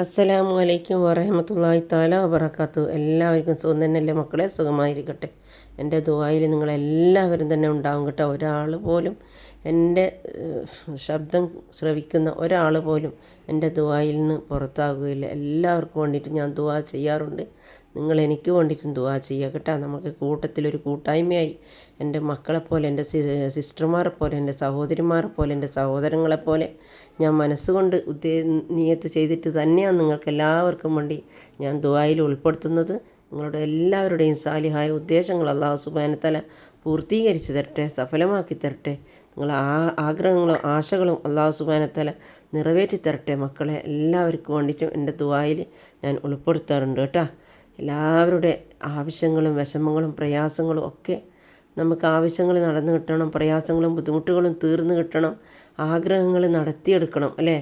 അസ്സലാമു അലൈക്കും വറഹമത്തല്ലാഹി താല വബറക്കാത്തു എല്ലാവർക്കും സുഖം തന്നെയല്ലേ മക്കളെ? സുഖമായിരിക്കട്ടെ. എന്റെ ദുബായിൽ നിങ്ങളെല്ലാവരും തന്നെ ഉണ്ടാവും കേട്ടോ. ഒരാൾ പോലും എന്റെ ശബ്ദം ശ്രവിക്കുന്ന ഒരാൾ പോലും എന്റെ ദുബായിൽ നിന്ന് പുറത്താകുകയില്ല എല്ലാവർക്കും വേണ്ടിയിട്ട് ഞാൻ ദുബാ ചെയ്യാറുണ്ട്. നിങ്ങൾ എനിക്ക് വേണ്ടിയിട്ടും ദുവാ ചെയ്യുക കേട്ടോ. നമുക്ക് കൂട്ടത്തിലൊരു കൂട്ടായ്മയായി എന്റെ മക്കളെപ്പോലെ എന്റെ സിസ്റ്റർമാരെ പോലെ എന്റെ സഹോദരിമാരെ പോലെ എന്റെ സഹോദരങ്ങളെപ്പോലെ ഞാൻ മനസ്സുകൊണ്ട് ഉദ്ദേ നിയത്ത് ചെയ്തിട്ട് തന്നെയാണ് നിങ്ങൾക്ക് എല്ലാവർക്കും വേണ്ടി ഞാൻ ദുബായിൽ ഉൾപ്പെടുത്തുന്നത്. നിങ്ങളുടെ എല്ലാവരുടെയും സാലിഹായ ഉദ്ദേശങ്ങൾ അള്ളാഹു സുബാനത്തല പൂർത്തീകരിച്ച് തരട്ടെ സഫലമാക്കി തരട്ടെ. നിങ്ങൾ ആ ആഗ്രഹങ്ങളും ആശകളും അള്ളാഹു സുബാനത്തല നിറവേറ്റി തരട്ടെ. മക്കളെ എല്ലാവർക്കും വേണ്ടിയിട്ടും എന്റെ ദുബായിൽ ഞാൻ ഉൾപ്പെടുത്താറുണ്ട് കേട്ടോ. എല്ലാവരുടെ ആവശ്യങ്ങളും വിഷമങ്ങളും പ്രയാസങ്ങളും ഒക്കെ നമുക്ക് ആവശ്യങ്ങൾ നടന്നു കിട്ടണം പ്രയാസങ്ങളും ബുദ്ധിമുട്ടുകളും തീർന്നു കിട്ടണം ആഗ്രഹങ്ങൾ നടത്തിയെടുക്കണം അല്ലേ?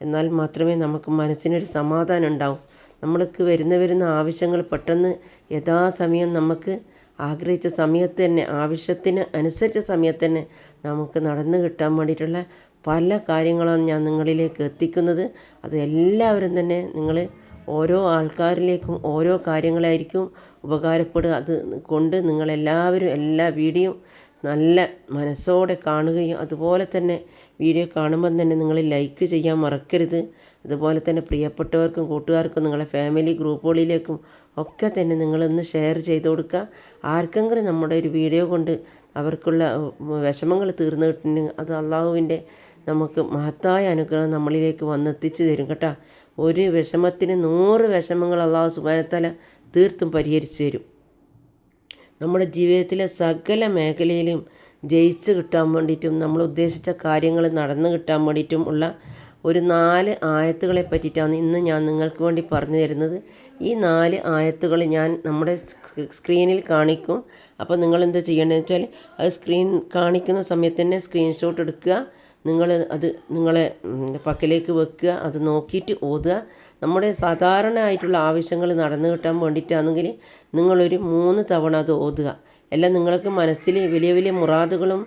എന്നാൽ മാത്രമേ നമുക്ക് മനസ്സിനൊരു സമാധാനം ഉണ്ടാവും. നമ്മൾക്ക് വരുന്ന വരുന്ന ആവശ്യങ്ങൾ പെട്ടെന്ന് യഥാസമയം നമുക്ക് ആഗ്രഹിച്ച സമയത്ത് തന്നെ ആവശ്യത്തിന് അനുസരിച്ച സമയത്ത് തന്നെ നമുക്ക് നടന്നു കിട്ടാൻ വേണ്ടിയിട്ടുള്ള പല കാര്യങ്ങളാണ് ഞാൻ നിങ്ങളിലേക്ക് എത്തിക്കുന്നത്. അത് എല്ലാവരും തന്നെ നിങ്ങൾ ഓരോ ആൾക്കാരിലേക്കും ഓരോ കാര്യങ്ങളായിരിക്കും ഉപകാരപ്പെടുക. അത് കൊണ്ട് നിങ്ങളെല്ലാവരും എല്ലാ വീഡിയോ നല്ല മനസ്സോടെ കാണുകയും അതുപോലെ തന്നെ വീഡിയോ കാണുമ്പം തന്നെ നിങ്ങൾ ലൈക്ക് ചെയ്യാൻ മറക്കരുത്. അതുപോലെ തന്നെ പ്രിയപ്പെട്ടവർക്കും കൂട്ടുകാർക്കും നിങ്ങളെ ഫാമിലി ഗ്രൂപ്പുകളിലേക്കും ഒക്കെ തന്നെ നിങ്ങളൊന്ന് ഷെയർ ചെയ്ത് കൊടുക്കുക. ആർക്കെങ്കിലും നമ്മുടെ ഒരു വീഡിയോ കൊണ്ട് അവർക്കുള്ള വിഷമങ്ങൾ തീർന്നു കിട്ടുന്നു അത് അള്ളാഹുവിന്റെ നമുക്ക് മഹത്തായ അനുഗ്രഹം നമ്മളിലേക്ക് വന്നെത്തിച്ചു തരും കേട്ടോ. ഒരു വിഷമത്തിന് നൂറ് വിഷമങ്ങൾ അള്ളാഹു സുബാനത്തല തീർത്തും പരിഹരിച്ചു തരും. നമ്മുടെ ജീവിതത്തിലെ സകല മേഖലയിലും ജയിച്ച് കിട്ടാൻ വേണ്ടിയിട്ടും നമ്മൾ ഉദ്ദേശിച്ച കാര്യങ്ങൾ നടന്നു കിട്ടാൻ വേണ്ടിയിട്ടും ഉള്ള ഒരു നാല് ആയത്തുകളെ പറ്റിയിട്ടാണ് ഇന്ന് ഞാൻ നിങ്ങൾക്ക് വേണ്ടി പറഞ്ഞു തരുന്നത്. ഈ നാല് ആയത്തുകൾ ഞാൻ നമ്മുടെ സ്ക്രീനിൽ കാണിക്കും. അപ്പോൾ നിങ്ങൾ എന്താ ചെയ്യേണ്ടതെന്ന് വെച്ചാൽ അത് സ്ക്രീൻ കാണിക്കുന്ന സമയത്ത് തന്നെ സ്ക്രീൻഷോട്ട് എടുക്കുക. നിങ്ങൾ അത് നിങ്ങളെ പക്കലേക്ക് വെക്കുക അത് നോക്കിയിട്ട് ഓതുക. നമ്മുടെ സാധാരണ ആയിട്ടുള്ള ആവശ്യങ്ങൾ നടന്നു കിട്ടാൻ വേണ്ടിയിട്ടാണെങ്കിൽ നിങ്ങളൊരു മൂന്ന് തവണ അത് ഓതുക. എല്ലാം നിങ്ങൾക്ക് മനസ്സിൽ വലിയ വലിയ മുറാദുകളും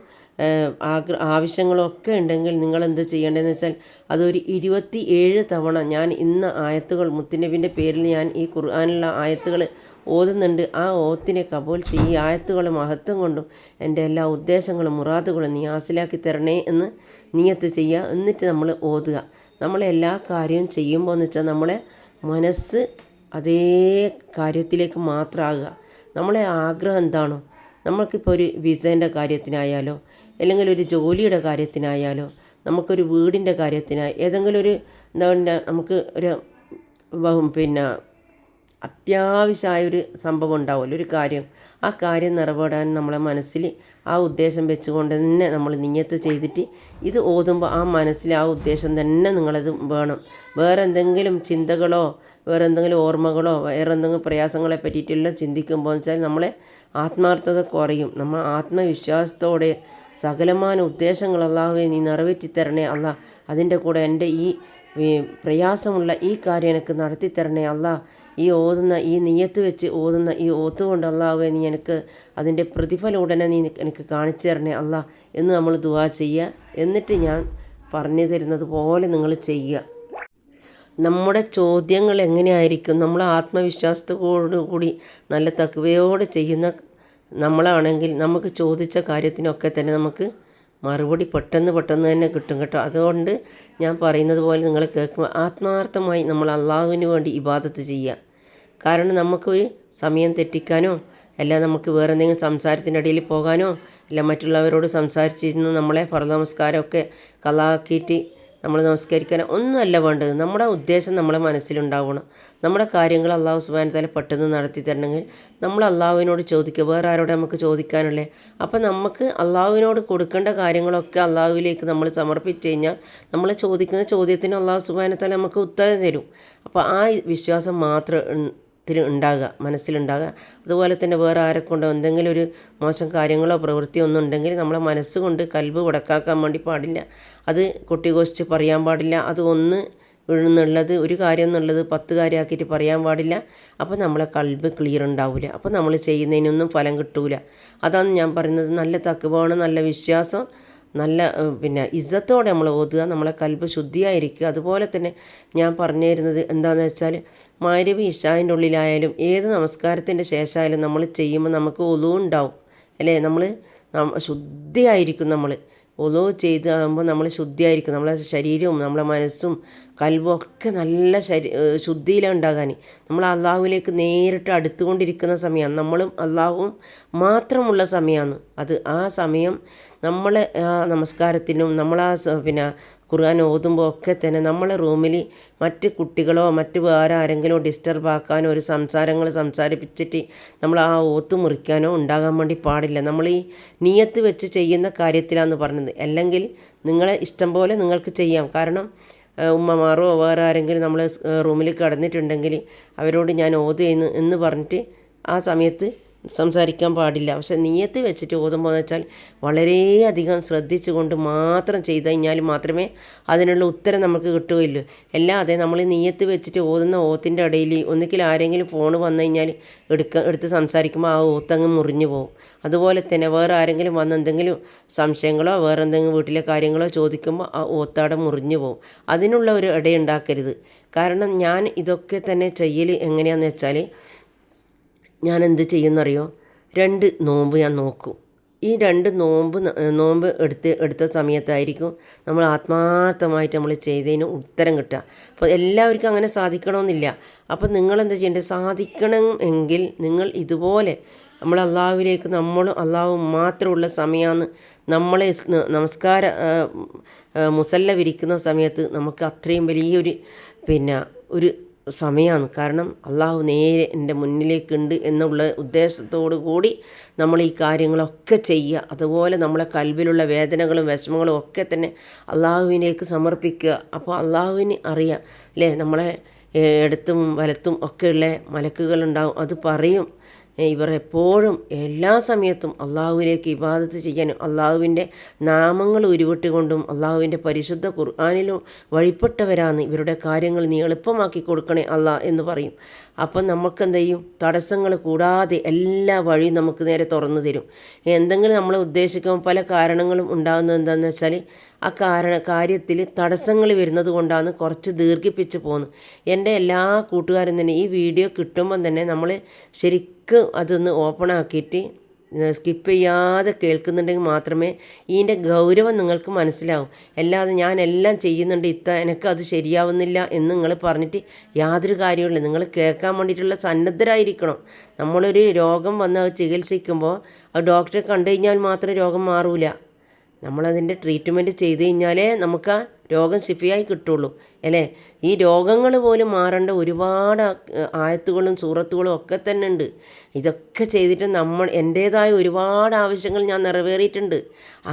ആഗ്ര ആവശ്യങ്ങളൊക്കെ ഉണ്ടെങ്കിൽ നിങ്ങൾ എന്ത് ചെയ്യേണ്ടതെന്ന് വെച്ചാൽ അതൊരു ഇരുപത്തി ഏഴ് തവണ ഞാൻ ഇന്ന ആയത്തുകൾ മുത്തുനബിന്റെ പേരിൽ ഞാൻ ഈ ഖുർആാനുള്ള ആയത്തുകൾ ഓതുന്നുണ്ട്. ആ ഓത്തിനെ കബൂൽ ചെയ്യും. ഈ ആയത്തുകൾ മഹത്വം കൊണ്ടും എന്റെ എല്ലാ ഉദ്ദേശങ്ങളും മുറാദുകളും നീ ഹാസിലാക്കി തരണേ എന്ന് നീയത്ത് ചെയ്യുക. എന്നിട്ട് നമ്മൾ ഓതുക. നമ്മളെ എല്ലാ കാര്യവും ചെയ്യുമ്പോൾ എന്ന് വെച്ചാൽ നമ്മളെ മനസ്സ് അതേ കാര്യത്തിലേക്ക് മാത്രമാകുക. നമ്മളെ ആഗ്രഹം എന്താണോ? നമ്മൾക്കിപ്പോൾ ഒരു വിസേന്റെ കാര്യത്തിനായാലോ അല്ലെങ്കിൽ ഒരു ജോലിയുടെ കാര്യത്തിനായാലോ നമുക്കൊരു വീടിന്റെ കാര്യത്തിനായി ഏതെങ്കിലും ഒരു എന്താ നമുക്ക് ഒരു പിന്നെ അത്യാവശ്യമായ ഒരു സംഭവം ഉണ്ടാവുമല്ലോ ഒരു കാര്യം. ആ കാര്യം നിറവേടാൻ നമ്മളെ മനസ്സിൽ ആ ഉദ്ദേശം വെച്ചുകൊണ്ട് തന്നെ നമ്മൾ നിയത്ത് ചെയ്തിട്ട് ഇത് ഓതുമ്പോൾ ആ മനസ്സിൽ ആ ഉദ്ദേശം തന്നെ നിങ്ങളത് വേണം. വേറെ എന്തെങ്കിലും ചിന്തകളോ വേറെ എന്തെങ്കിലും ഓർമ്മകളോ വേറെ എന്തെങ്കിലും പ്രയാസങ്ങളെ പറ്റിയിട്ടെല്ലാം ചിന്തിക്കുമ്പോൾ വെച്ചാൽ നമ്മളെ ആത്മാർത്ഥത കുറയും. നമ്മൾ ആത്മവിശ്വാസത്തോടെ സകലമാന ഉദ്ദേശങ്ങൾ അള്ളാഹുവെ നീ നിറവേറ്റി തരണേ അല്ല അതിന്റെ കൂടെ എന്റെ ഈ പ്രയാസമുള്ള ഈ കാര്യം എനിക്ക് നടത്തി തരണേ അല്ല ഈ ഓതുന്ന ഈ നീയത്ത് വെച്ച് ഓതുന്ന ഈ ഓത്ത് കൊണ്ട് അള്ളാഹുവെ നീ എനിക്ക് അതിന്റെ പ്രതിഫലം ഉടനെ നീ എനിക്ക് കാണിച്ചു തരണേ അല്ല എന്ന് നമ്മൾ ദുവാ ചെയ്യുക. എന്നിട്ട് ഞാൻ പറഞ്ഞു തരുന്നത് പോലെ നിങ്ങൾ ചെയ്യുക. നമ്മുടെ ചോദ്യങ്ങൾ എങ്ങനെയായിരിക്കും? നമ്മൾ ആത്മവിശ്വാസത്തോടു കൂടി നല്ല തക്കവയോടെ ചെയ്യുന്ന നമ്മളാണെങ്കിൽ നമുക്ക് ചോദിച്ച കാര്യത്തിനൊക്കെ തന്നെ നമുക്ക് മറുപടി പെട്ടെന്ന് പെട്ടെന്ന് തന്നെ കിട്ടും കേട്ടോ. അതുകൊണ്ട് ഞാൻ പറയുന്നത് പോലെ നിങ്ങൾ കേൾക്കുമ്പോൾ ആത്മാർത്ഥമായി നമ്മൾ അള്ളാഹുവിന് വേണ്ടി ഇബാദത്ത് ചെയ്യുക. കാരണം നമുക്കൊരു സമയം തെറ്റിക്കാനോ അല്ല നമുക്ക് വേറെ എന്തെങ്കിലും സംസാരത്തിനിടയിൽ പോകാനോ അല്ല മറ്റുള്ളവരോട് സംസാരിച്ചിരുന്ന് നമ്മളെ ഫറ നമസ്കാരമൊക്കെ കലാക്കിയിട്ട് നമ്മൾ നമസ്കരിക്കാൻ ഒന്നുമല്ല വേണ്ടത്. നമ്മുടെ ഉദ്ദേശം നമ്മളെ മനസ്സിലുണ്ടാവണം. നമ്മുടെ കാര്യങ്ങൾ അള്ളാഹു സുബാൻ തല പെട്ടെന്ന് നടത്തി തരണമെങ്കിൽ നമ്മൾ അള്ളാഹുവിനോട് ചോദിക്കുക. വേറെ ആരോടെ നമുക്ക് ചോദിക്കാനുള്ളേ അപ്പം നമുക്ക് അള്ളാഹുവിനോട് കൊടുക്കേണ്ട കാര്യങ്ങളൊക്കെ അള്ളാഹുവിലേക്ക് നമ്മൾ സമർപ്പിച്ച് കഴിഞ്ഞാൽ നമ്മൾ ചോദിക്കുന്ന ചോദ്യത്തിന് അള്ളാഹു സുബാന തല നമുക്ക് ഉത്തരം തരും. അപ്പോൾ ആ വിശ്വാസം മാത്രം ത്തിൽ ഉണ്ടാകുക മനസ്സിലുണ്ടാകുക. അതുപോലെ തന്നെ വേറെ ആരെക്കൊണ്ടോ എന്തെങ്കിലും ഒരു മോശം കാര്യങ്ങളോ പ്രവൃത്തിയോ ഒന്നും ഉണ്ടെങ്കിൽ നമ്മളെ മനസ്സുകൊണ്ട് കൽബ് ഉടക്കാക്കാൻ വേണ്ടി പാടില്ല. അത് കൊട്ടിഘോഷിച്ച് പറയാൻ പാടില്ല. അത് ഒന്ന് എന്നുള്ളത് ഒരു കാര്യം എന്നുള്ളത് പത്ത് കാര്യമാക്കിയിട്ട് പറയാൻ പാടില്ല. അപ്പോൾ നമ്മളെ കൽബ് ക്ലിയർ ഉണ്ടാവില്ല. അപ്പോൾ നമ്മൾ ചെയ്യുന്നതിനൊന്നും ഫലം കിട്ടൂല. അതാണ് ഞാൻ പറയുന്നത്. നല്ല തക്കുവാണ് നല്ല വിശ്വാസം നല്ല പിന്നെ ഇജ്ജത്തോടെ നമ്മൾ ഓതുക നമ്മളെ കൽബ് ശുദ്ധിയായിരിക്കുക. അതുപോലെ തന്നെ ഞാൻ പറഞ്ഞു തരുന്നത് എന്താണെന്ന് വെച്ചാൽ മാരവി ഇഷാന്റെ ഉള്ളിലായാലും ഏത് നമസ്കാരത്തിന്റെ ശേഷമായാലും നമ്മൾ ചെയ്യുമ്പോൾ നമുക്ക് ഒലു ഉണ്ടാവും. അല്ലേ? നമ്മൾ ശുദ്ധിയായിരിക്കും നമ്മൾ ഒലു ചെയ്താകുമ്പോൾ നമ്മൾ ശുദ്ധിയായിരിക്കും. നമ്മളെ ശരീരവും നമ്മളെ മനസ്സും കൽവും ഒക്കെ നല്ല ശരി ശുദ്ധിയിലാണ് ഉണ്ടാകാൻ നമ്മൾ അള്ളാഹുവിലേക്ക് നേരിട്ട് അടുത്തുകൊണ്ടിരിക്കുന്ന സമയമാണ് നമ്മളും അള്ളാഹുവും മാത്രമുള്ള സമയമാണ് അത് ആ സമയം നമ്മളെ ആ നമസ്കാരത്തിനും നമ്മൾ ആ പിന്നെ ഖുർആൻ ഓതുമ്പോൾ ഒക്കെ തന്നെ നമ്മളെ റൂമിൽ മറ്റ് കുട്ടികളോ മറ്റ് വേറെ ആരെങ്കിലും ഡിസ്റ്റർബ് ആക്കാനോ ഒരു സംസാരങ്ങൾ സംസാരിപ്പിച്ചിട്ട് നമ്മൾ ആ ഓത്ത് മുറിക്കാനോ ഉണ്ടാകാൻ വേണ്ടി പാടില്ല. നമ്മൾ ഈ നീയത്ത് വെച്ച് ചെയ്യുന്ന കാര്യത്തിലാണെന്ന് പറഞ്ഞത്. അല്ലെങ്കിൽ നിങ്ങളെ ഇഷ്ടം പോലെ നിങ്ങൾക്ക് ചെയ്യാം. കാരണം ഉമ്മമാരോ വേറെ ആരെങ്കിലും നമ്മൾ റൂമിൽ കിടന്നിട്ടുണ്ടെങ്കിൽ അവരോട് ഞാൻ ഓത് എന്ന് പറഞ്ഞിട്ട് ആ സമയത്ത് സംസാരിക്കാൻ പാടില്ല. പക്ഷെ നീയത്ത് വെച്ചിട്ട് ഓതുമ്പോൾ എന്ന് വെച്ചാൽ വളരെയധികം ശ്രദ്ധിച്ചുകൊണ്ട് മാത്രം ചെയ്ത് കഴിഞ്ഞാൽ മാത്രമേ അതിനുള്ള ഉത്തരം നമുക്ക് കിട്ടുകയുള്ളൂ. അല്ലാതെ നമ്മൾ നീയത്ത് വെച്ചിട്ട് ഓതുന്ന ഓത്തിന്റെ ഇടയിൽ ഒന്നുകിൽ ആരെങ്കിലും ഫോൺ വന്നു കഴിഞ്ഞാൽ എടുക്ക എടുത്ത് സംസാരിക്കുമ്പോൾ ആ ഓത്തങ്ങ് മുറിഞ്ഞു പോകും. അതുപോലെ തന്നെ വേറെ ആരെങ്കിലും വന്ന് എന്തെങ്കിലും സംശയങ്ങളോ വേറെ എന്തെങ്കിലും വീട്ടിലെ കാര്യങ്ങളോ ചോദിക്കുമ്പോൾ ആ ഓത്താടെ മുറിഞ്ഞു പോകും. അതിനുള്ള ഒരു ഇടയുണ്ടാക്കരുത്. കാരണം ഞാൻ ഇതൊക്കെ തന്നെ ചെയ്യൽ എങ്ങനെയാണെന്ന് വെച്ചാൽ ഞാൻ എന്ത് ചെയ്യുന്നറിയോ? രണ്ട് നോമ്പ് ഞാൻ നോക്കും. ഈ രണ്ട് നോമ്പ് നോമ്പ് എടുത്ത് എടുത്ത സമയത്തായിരിക്കും നമ്മൾ ആത്മാർത്ഥമായിട്ട് നമ്മൾ ചെയ്തതിന് ഉത്തരം കിട്ടുക. അപ്പോൾ എല്ലാവർക്കും അങ്ങനെ സാധിക്കണമെന്നില്ല. അപ്പോൾ നിങ്ങൾ എന്താ ചെയ്യേണ്ടത്? സാധിക്കണം എങ്കിൽ നിങ്ങൾ ഇതുപോലെ നമ്മൾ അള്ളാഹുവിലേക്ക് നമ്മൾ അള്ളാഹു മാത്രമുള്ള സമയമാണ് നമ്മളെ നമസ്കാര മുസല്ല വിരിക്കുന്ന സമയത്ത് നമുക്ക് അത്രയും വലിയൊരു പിന്നെ ഒരു സമയമാണ് കാരണം അള്ളാഹു നേരെ എന്റെ മുന്നിലേക്കുണ്ട് എന്നുള്ള ഉദ്ദേശത്തോടു കൂടി നമ്മൾ ഈ കാര്യങ്ങളൊക്കെ ചെയ്യുക. അതുപോലെ നമ്മളെ കൽവിലുള്ള വേദനകളും വിഷമങ്ങളും ഒക്കെ തന്നെ അള്ളാഹുവിനേക്ക് സമർപ്പിക്കുക. അപ്പോൾ അള്ളാഹുവിന് അറിയാം അല്ലേ? നമ്മളെ എടുത്തും വലത്തും ഒക്കെയുള്ള മലക്കുകളുണ്ടാവും. അത് പറയും. ഇവർ എപ്പോഴും എല്ലാ സമയത്തും അള്ളാഹുവിലേക്ക് ഇബാദത്ത് ചെയ്യാനും അള്ളാഹുവിന്റെ നാമങ്ങൾ ഉരുവിട്ടുകൊണ്ടും അള്ളാഹുവിന്റെ പരിശുദ്ധ ഖുർആാനിലും വഴിപ്പെട്ടവരാണ്. ഇവരുടെ കാര്യങ്ങൾ നീ എളുപ്പമാക്കി കൊടുക്കണേ അല്ലാ എന്ന് പറയും. അപ്പം നമുക്ക് എന്ത് ചെയ്യും? തടസ്സങ്ങൾ കൂടാതെ എല്ലാ വഴിയും നമുക്ക് നേരെ തുറന്നു തരും. എന്തെങ്കിലും നമ്മൾ ഉദ്ദേശിക്കുമ്പോൾ പല കാരണങ്ങളും ഉണ്ടാകുന്നത് എന്താണെന്ന് വെച്ചാൽ ആ കാരണ കാര്യത്തിൽ തടസ്സങ്ങൾ വരുന്നത് കൊണ്ടാണ് കുറച്ച് ദീർഘിപ്പിച്ച് പോകുന്നത് എന്റെ എല്ലാ കൂട്ടുകാരും തന്നെ ഈ വീഡിയോ കിട്ടുമ്പം തന്നെ നമ്മൾ ശരിക്കും അതൊന്ന് ഓപ്പൺ ആക്കിയിട്ട് സ്കിപ്പ് ചെയ്യാതെ കേൾക്കുന്നുണ്ടെങ്കിൽ മാത്രമേ ഇതിന്റെ ഗൗരവം നിങ്ങൾക്ക് മനസ്സിലാവും. അല്ലാതെ ഞാൻ എല്ലാം ചെയ്യുന്നുണ്ട് ഇത്ത അത് ശരിയാവുന്നില്ല എന്ന് നിങ്ങൾ പറഞ്ഞിട്ട് യാതൊരു കാര്യമില്ല നിങ്ങൾ കേൾക്കാൻ വേണ്ടിയിട്ടുള്ള സന്നദ്ധരായിരിക്കണം. നമ്മളൊരു രോഗം വന്ന് അത് ചികിത്സിക്കുമ്പോൾ അത് ഡോക്ടറെ കണ്ടു കഴിഞ്ഞാൽ മാത്രം രോഗം മാറൂല. നമ്മളതിന്റെ ട്രീറ്റ്മെന്റ് ചെയ്ത് കഴിഞ്ഞാലേ നമുക്ക് ആ രോഗം ശിഫിയായി കിട്ടുള്ളൂ. അല്ലേ? ഈ രോഗങ്ങൾ പോലും മാറേണ്ട ഒരുപാട് ആയത്തുകളും സൂറത്തുകളും ഒക്കെ തന്നെ ഉണ്ട്. ഇതൊക്കെ ചെയ്തിട്ട് നമ്മൾ എന്റേതായ ഒരുപാട് ആവശ്യങ്ങൾ ഞാൻ നിറവേറിയിട്ടുണ്ട്.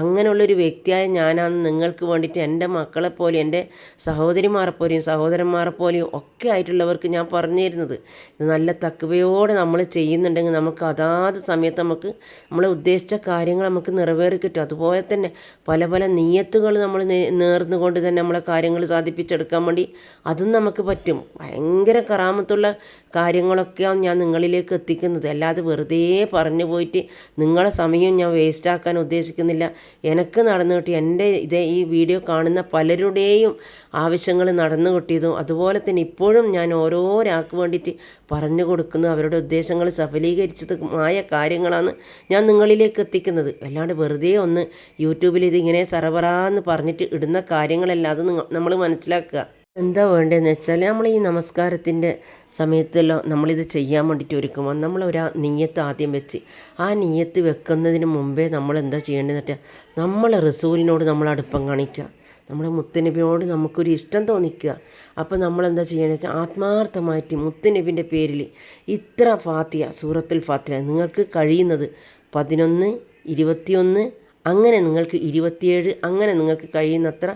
അങ്ങനെയുള്ളൊരു വ്യക്തിയായ ഞാനാണ് നിങ്ങൾക്ക് വേണ്ടിയിട്ട് എന്റെ മക്കളെപ്പോലെയും എന്റെ സഹോദരിമാരെപ്പോലെയും സഹോദരന്മാരെപ്പോലെയും ഒക്കെ ആയിട്ടുള്ളവർക്ക് ഞാൻ പറഞ്ഞു തരുന്നത് ഇത് നല്ല തക്കവയോടെ നമ്മൾ ചെയ്യുന്നുണ്ടെങ്കിൽ നമുക്ക് അതാത് സമയത്ത് നമുക്ക് നമ്മൾ ഉദ്ദേശിച്ച കാര്യങ്ങൾ നമുക്ക് നിറവേറി കിട്ടും. അതുപോലെ തന്നെ പല പല നീയത്തുകൾ നമ്മൾ നേർന്നുകൊണ്ട് തന്നെ നമ്മളെ കാര്യങ്ങൾ സാധിപ്പിച്ചെടുക്കാൻ വേണ്ടി അതും നമുക്ക് പറ്റും. ഭയങ്കര കറാമത്തുള്ള കാര്യങ്ങളൊക്കെയാണ് ഞാൻ നിങ്ങളിലേക്ക് എത്തിക്കുന്നത്. അല്ലാതെ വെറുതെ പറഞ്ഞു പോയിട്ട് നിങ്ങളെ സമയം ഞാൻ വേസ്റ്റ് ആക്കാൻ ഉദ്ദേശിക്കുന്നില്ല. എനിക്ക് നടന്നു കിട്ടി എന്റെ ഇതേ ഈ വീഡിയോ കാണുന്ന പലരുടെയും ആവശ്യങ്ങൾ നടന്നു കിട്ടിയതും അതുപോലെ തന്നെ ഇപ്പോഴും ഞാൻ ഓരോരാൾക്ക് വേണ്ടിയിട്ട് പറഞ്ഞു കൊടുക്കുന്ന. അവരുടെ ഉദ്ദേശങ്ങൾ സഫലീകരിച്ചതുമായ കാര്യങ്ങളാണ് ഞാൻ നിങ്ങളിലേക്ക് എത്തിക്കുന്നത്. അല്ലാണ്ട് വെറുതെ ഒന്ന് യൂട്യൂബിൽ ഇതിങ്ങനെ സറബറാന്ന് പറഞ്ഞിട്ട് ഇടുന്ന കാര്യങ്ങളല്ലാതെ നിങ്ങൾ നമ്മൾ മനസ്സിലാക്കുക. എന്താ വേണ്ടതെന്ന് വെച്ചാൽ നമ്മൾ ഈ നമസ്കാരത്തിന്റെ സമയത്തെല്ലാം നമ്മളിത് ചെയ്യാൻ വേണ്ടിയിട്ട് ഒരുക്കുമ്പോൾ നമ്മൾ ഒരു നീയത്ത് ആദ്യം വെച്ച് ആ നീയത്ത് വെക്കുന്നതിന് മുമ്പേ നമ്മൾ എന്താ ചെയ്യേണ്ടതെന്ന് വെച്ചാൽ നമ്മൾ റസൂലിനോട് നമ്മൾ അടുപ്പം കാണിക്കുക. നമ്മുടെ മുത്തനബിയോട് നമുക്കൊരു ഇഷ്ടം തോന്നിക്കുക. അപ്പോൾ നമ്മൾ എന്താ ചെയ്യണമെന്ന് വെച്ചാൽ ആത്മാർത്ഥമായിട്ട് മുത്തനബിന്റെ പേരിൽ ഇത്ര ഫാത്തിയ സൂറത്തുൽ ഫാത്തിയ നിങ്ങൾക്ക് കഴിയുന്നത് പതിനൊന്ന് ഇരുപത്തിയൊന്ന് അങ്ങനെ നിങ്ങൾക്ക് ഇരുപത്തിയേഴ് അങ്ങനെ നിങ്ങൾക്ക് കഴിയുന്നത്ര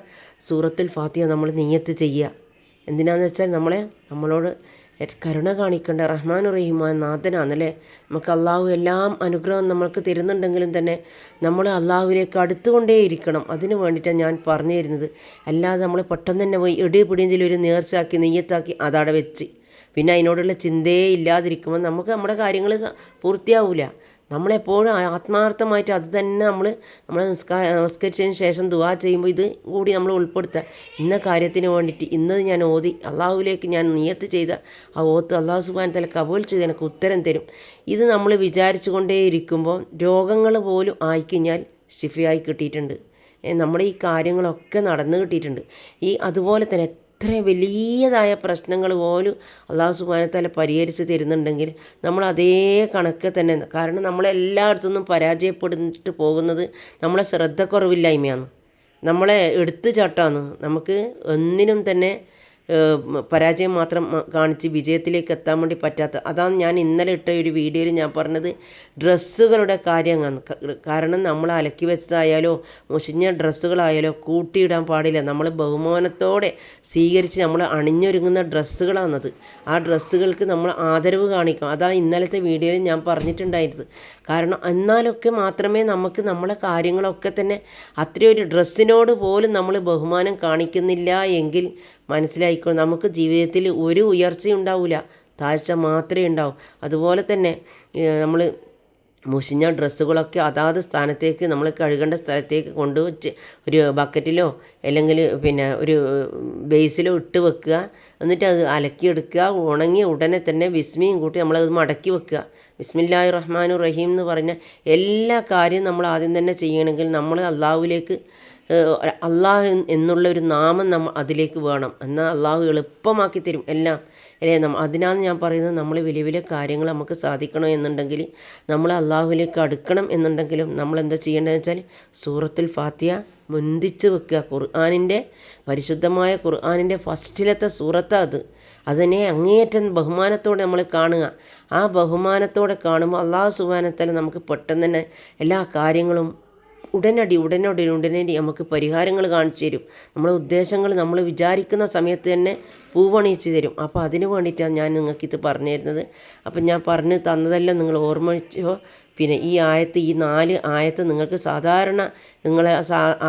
സൂറത്തുൽ ഫാത്തിയ നമ്മൾ നെയ്യത്ത് ചെയ്യുക. എന്തിനാന്ന് വെച്ചാൽ നമ്മളെ നമ്മളോട് കരുണ കാണിക്കേണ്ട. റഹ്മാൻ റഹീമാൻ നാഥനാണല്ലേ നമുക്ക് അള്ളാഹു എല്ലാം അനുഗ്രഹം നമ്മൾക്ക് തരുന്നുണ്ടെങ്കിലും തന്നെ നമ്മൾ അള്ളാഹുവിലേക്ക് അടുത്തുകൊണ്ടേയിരിക്കണം. അതിന് വേണ്ടിയിട്ടാണ് ഞാൻ പറഞ്ഞു തരുന്നത് അല്ലാതെ നമ്മൾ പെട്ടെന്ന് തന്നെ പോയി എടി പിടിയെങ്കിലും ഒരു നേർച്ചയാക്കി നെയ്യത്താക്കി അതവിടെ വെച്ച്. പിന്നെ അതിനോടുള്ള ചിന്തയേ ഇല്ലാതിരിക്കുമ്പോൾ നമുക്ക് നമ്മുടെ കാര്യങ്ങൾ പൂർത്തിയാവില്ല നമ്മളെപ്പോഴും ആത്മാർത്ഥമായിട്ട് അത് തന്നെ നമ്മൾ നമ്മൾ നിസ്കാര നമസ്കരിച്ചതിന് ശേഷം ദുവാ ചെയ്യുമ്പോൾ ഇത് കൂടി നമ്മൾ ഉൾപ്പെടുത്തുക ഇന്ന കാര്യത്തിന് വേണ്ടിയിട്ട് ഇന്നത് ഞാൻ ഓതി അള്ളാഹുവിലേക്ക് ഞാൻ നിയത്ത് ചെയ്ത ആ ഓത്ത് അള്ളാഹു സുബാൻ തല കബൂൽ ചെയ്ത് എനിക്ക് ഉത്തരം തരും. ഇത് നമ്മൾ വിചാരിച്ചു കൊണ്ടേയിരിക്കുമ്പോൾ രോഗങ്ങൾ പോലും ആയിക്കഴിഞ്ഞാൽ ഷിഫയായി കിട്ടിയിട്ടുണ്ട്. നമ്മുടെ ഈ കാര്യങ്ങളൊക്കെ നടന്നു കിട്ടിയിട്ടുണ്ട്. ഈ അതുപോലെ തന്നെ എത്ര വലിയതായ പ്രശ്നങ്ങൾ പോലും അള്ളാഹു സുബാനത്താല പരിഹരിച്ച് തരുന്നുണ്ടെങ്കിൽ നമ്മൾ അതേ കണക്ക് തന്നെ കാരണം നമ്മളെല്ലായിടത്തുനിന്നും പരാജയപ്പെട്ടിട്ട് പോകുന്നത് നമ്മളെ ശ്രദ്ധക്കുറവില്ലായ്മയാണ്. നമ്മളെ എടുത്തു ചാട്ടാണ്. നമുക്ക് ഒന്നിനും തന്നെ പരാജയം മാത്രം കാണിച്ച് വിജയത്തിലേക്ക് എത്താൻ വേണ്ടി പറ്റാത്ത അതാണ് ഞാൻ ഇന്നലെ ഇട്ട ഒരു വീഡിയോയിൽ ഞാൻ പറഞ്ഞത്. ഡ്രസ്സുകളുടെ കാര്യമാണ് കാരണം നമ്മൾ അലക്കി വെച്ചതായാലോ മുഷിഞ്ഞ ഡ്രസ്സുകളായാലോ കൂട്ടിയിടാൻ പാടില്ല. നമ്മൾ ബഹുമാനത്തോടെ സ്വീകരിച്ച് നമ്മൾ അണിഞ്ഞൊരുങ്ങുന്ന ഡ്രസ്സുകളാണത്. ആ ഡ്രസ്സുകൾക്ക് നമ്മൾ ആദരവ് കാണിക്കും അതാണ് ഇന്നലത്തെ വീഡിയോയിൽ ഞാൻ പറഞ്ഞിട്ടുണ്ടായിരുന്നത്. കാരണം എന്നാലൊക്കെ മാത്രമേ നമുക്ക് നമ്മളെ കാര്യങ്ങളൊക്കെ തന്നെ അത്രയൊരു ഡ്രസ്സിനോട് പോലും നമ്മൾ ബഹുമാനം കാണിക്കുന്നില്ല എങ്കിൽ മനസ്സിലായിക്കോ നമുക്ക് ജീവിതത്തിൽ ഒരു ഉയർച്ചയും ഉണ്ടാവില്ല താഴ്ച മാത്രമേ ഉണ്ടാവും. അതുപോലെ തന്നെ നമ്മൾ മുഷിഞ്ഞ ഡ്രസ്സുകളൊക്കെ അതാത് സ്ഥാനത്തേക്ക് നമ്മൾ കഴുകേണ്ട സ്ഥലത്തേക്ക് കൊണ്ടുവച്ച് ഒരു ബക്കറ്റിലോ അല്ലെങ്കിൽ പിന്നെ ഒരു ബേസിലോ ഇട്ട് വെക്കുക. എന്നിട്ട് അത് അലക്കിയെടുക്കുക. ഉണങ്ങി ഉടനെ തന്നെ വിസ്മിയും കൂട്ടി നമ്മളത് മടക്കി വെക്കുക. ബിസ്മില്ലാഹി റഹ്മാനു റഹീം എന്ന് പറഞ്ഞ എല്ലാ കാര്യവും നമ്മൾ ആദ്യം തന്നെ ചെയ്യണമെങ്കിൽ നമ്മൾ അള്ളാഹുവിലേക്ക് അള്ളാഹു എന്നുള്ള ഒരു നാമം നമ്മൾ അതിലേക്ക് വേണം. എന്നാൽ അള്ളാഹു എളുപ്പമാക്കി തരും എല്ലാം. അല്ലേ? നമ്മ അതിനാണ് ഞാൻ പറയുന്നത് നമ്മൾ വലിയ വലിയ കാര്യങ്ങൾ നമുക്ക് സാധിക്കണം എന്നുണ്ടെങ്കിൽ നമ്മൾ അള്ളാഹുവിലേക്ക് അടുക്കണം എന്നുണ്ടെങ്കിലും നമ്മൾ എന്താ ചെയ്യേണ്ടതെന്ന് വെച്ചാൽ സൂറത്തിൽ ഫാത്തിയ മുന്തിച്ച് വെക്കുക. ഖുർആാനിന്റെ പരിശുദ്ധമായ ഖുർആാനിന്റെ ഫസ്റ്റിലത്തെ സൂറത്താണ് അത്. അതിനെ അങ്ങേയറ്റം ബഹുമാനത്തോടെ നമ്മൾ കാണുക. ആ ബഹുമാനത്തോടെ കാണുമ്പോൾ അള്ളാഹു സുബാനത്തിൽ നമുക്ക് പെട്ടെന്ന് തന്നെ എല്ലാ കാര്യങ്ങളും ഉടനടി ഉടനടി ഉടനടി നമുക്ക് പരിഹാരങ്ങൾ കാണിച്ചു തരും. നമ്മളെ ഉദ്ദേശങ്ങൾ നമ്മൾ വിചാരിക്കുന്ന സമയത്ത് തന്നെ പൂവണിയിച്ച് തരും. അപ്പോൾ അതിന് വേണ്ടിയിട്ടാണ് ഞാൻ നിങ്ങൾക്കിത് പറഞ്ഞു തരുന്നത് അപ്പം ഞാൻ പറഞ്ഞു തന്നതെല്ലാം നിങ്ങൾ ഓർമ്മിച്ചോ? പിന്നെ ഈ ആയത്ത് ഈ നാല് ആയത്ത് നിങ്ങൾക്ക് സാധാരണ നിങ്ങളെ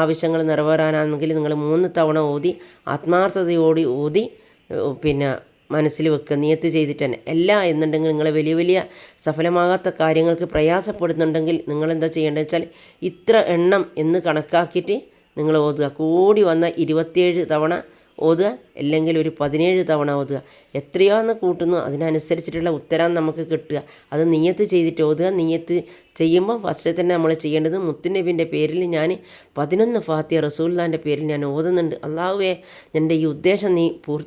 ആവശ്യങ്ങൾ നിറവേറാനാണെങ്കിൽ നിങ്ങൾ മൂന്ന് തവണ ഓതി ആത്മാർത്ഥതയോടി ഓതി പിന്നെ മനസ്സിൽ വെക്കുക നിയത്ത് ചെയ്തിട്ട് തന്നെ അല്ല എന്നുണ്ടെങ്കിൽ നിങ്ങൾ വലിയ വലിയ സഫലമാകാത്ത കാര്യങ്ങൾക്ക് പ്രയാസപ്പെടുന്നുണ്ടെങ്കിൽ നിങ്ങൾ എന്താ ചെയ്യേണ്ടത് വെച്ചാൽ ഇത്ര എണ്ണം എന്ന് കണക്കാക്കിയിട്ട് നിങ്ങൾ ഓതുക. കൂടി വന്ന ഇരുപത്തിയേഴ് തവണ ഓതുക അല്ലെങ്കിൽ ഒരു പതിനേഴ് തവണ ഓതുക. എത്രയാന്ന് കൂട്ടുന്നു അതിനനുസരിച്ചിട്ടുള്ള ഉത്തരം നമുക്ക് കിട്ടുക. അത് നീയത്ത് ചെയ്തിട്ട് ഓതുക. നീയത്ത് ചെയ്യുമ്പോൾ ഫസ്റ്റ് തന്നെ നമ്മൾ ചെയ്യേണ്ടത് മുത്തുനബിന്റെ പേരിൽ ഞാൻ പതിനൊന്ന് ഫാത്തിയ റസൂല്ലാന്റെ പേരിൽ ഞാൻ ഓതുന്നുണ്ട്. അള്ളാഹുവേ എന്റെ ഈ ഉദ്ദേശം നീ പൂർ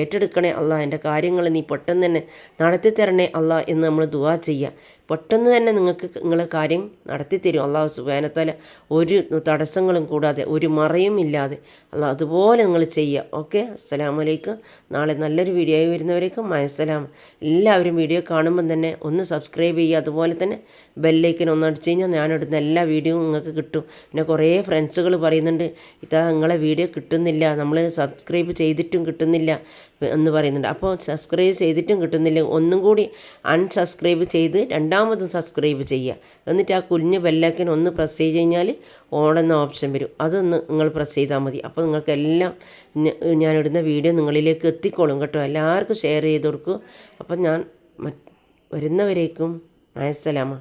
ഏറ്റെടുക്കണേ അള്ളാഹ്. എന്റെ കാര്യങ്ങൾ നീ പെട്ടെന്ന് തന്നെ നടത്തി തരണേ അള്ളാഹ് എന്ന് നമ്മൾ ദുവാ ചെയ്യുക പെട്ടെന്ന് തന്നെ നിങ്ങൾക്ക് നിങ്ങളെ കാര്യം നടത്തി തരും. അള്ളാഹു സുബാനത്താല ഒരു തടസ്സങ്ങളും കൂടാതെ ഒരു മറയും ഇല്ലാതെ അള്ളാഹ് അതുപോലെ നിങ്ങൾ ചെയ്യുക ഓക്കെ? അസ്സലാമു അലൈക്കും. നാളെ നല്ലൊരു വീഡിയോ വരുന്നവരേക്കും മയസ്സലാം എല്ലാവരും വീഡിയോ കാണുമ്പം തന്നെ ഒന്ന് സബ്സ്ക്രൈബ് ചെയ്യുക. അതുപോലെ തന്നെ ബെല്ലൈക്കൻ ഒന്ന് അടിച്ച് കഴിഞ്ഞാൽ ഞാനിടുന്ന എല്ലാ വീഡിയോയും നിങ്ങൾക്ക് കിട്ടും. പിന്നെ കുറേ ഫ്രണ്ട്സുകൾ പറയുന്നുണ്ട് ഇതാ നിങ്ങളെ വീഡിയോ കിട്ടുന്നില്ല. നമ്മൾ സബ്സ്ക്രൈബ് ചെയ്തിട്ടും കിട്ടുന്നില്ല എന്ന് പറയുന്നുണ്ട്. അപ്പോൾ സബ്സ്ക്രൈബ് ചെയ്തിട്ടും കിട്ടുന്നില്ല. ഒന്നും കൂടി അൺസബ്സ്ക്രൈബ് ചെയ്ത് രണ്ടാമതും സബ്സ്ക്രൈബ് ചെയ്യുക എന്നിട്ട് ആ കുഞ്ഞ് ബെല്ലൈക്കൻ ഒന്ന് പ്രസ് ചെയ്ത് കഴിഞ്ഞാൽ ഓണെന്ന ഓപ്ഷൻ വരും. അതൊന്ന് നിങ്ങൾ പ്രസ് ചെയ്താൽ മതി. അപ്പോൾ നിങ്ങൾക്കെല്ലാം ഞാനിടുന്ന വീഡിയോ നിങ്ങളിലേക്ക് എത്തിക്കോളും കേട്ടോ. എല്ലാവർക്കും ഷെയർ ചെയ്ത് കൊടുക്കും. അപ്പം ഞാൻ വരുന്നവരേക്കും അയസ്സലാമ